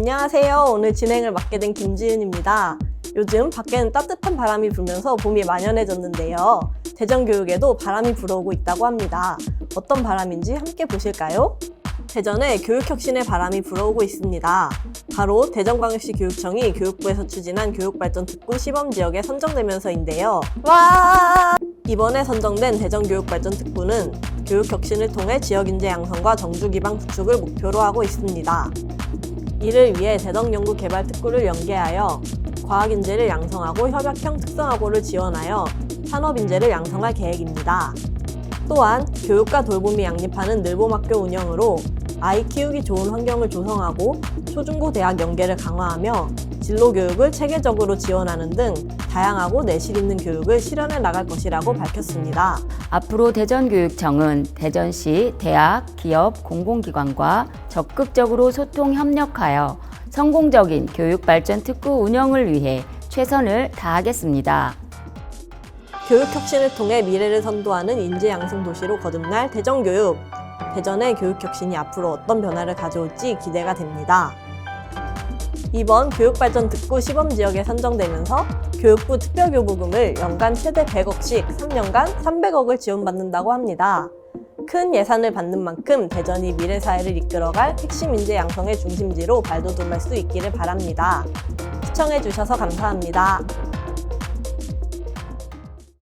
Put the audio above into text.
안녕하세요. 오늘 진행을 맡게 된 김지은입니다. 요즘 밖에는 따뜻한 바람이 불면서 봄이 만연해졌는데요. 대전 교육에도 바람이 불어오고 있다고 합니다. 어떤 바람인지 함께 보실까요? 대전에 교육혁신의 바람이 불어오고 있습니다. 바로 대전광역시 교육청이 교육부에서 추진한 교육발전 특구 시범지역에 선정되면서인데요. 와! 이번에 선정된 대전교육발전 특구는 교육혁신을 통해 지역인재 양성과 정주기반 구축을 목표로 하고 있습니다. 이를 위해 대덕연구개발 특구를 연계하여 과학인재를 양성하고 협약형 특성화고를 지원하여 산업인재를 양성할 계획입니다. 또한 교육과 돌봄이 양립하는 늘봄학교 운영으로 아이 키우기 좋은 환경을 조성하고 초중고 대학 연계를 강화하며 진로 교육을 체계적으로 지원하는 등 다양하고 내실 있는 교육을 실현해 나갈 것이라고 밝혔습니다. 앞으로 대전교육청은 대전시 대학, 기업, 공공기관과 적극적으로 소통 협력하여 성공적인 교육발전 특구 운영을 위해 최선을 다하겠습니다. 교육혁신을 통해 미래를 선도하는 인재 양성 도시로 거듭날 대전교육. 대전의 교육혁신이 앞으로 어떤 변화를 가져올지 기대가 됩니다. 이번 교육발전 특구 시범지역에 선정되면서 교육부 특별교부금을 연간 최대 100억씩 3년간 300억을 지원받는다고 합니다. 큰 예산을 받는 만큼 대전이 미래 사회를 이끌어갈 핵심 인재 양성의 중심지로 발돋움할 수 있기를 바랍니다. 시청해주셔서 감사합니다.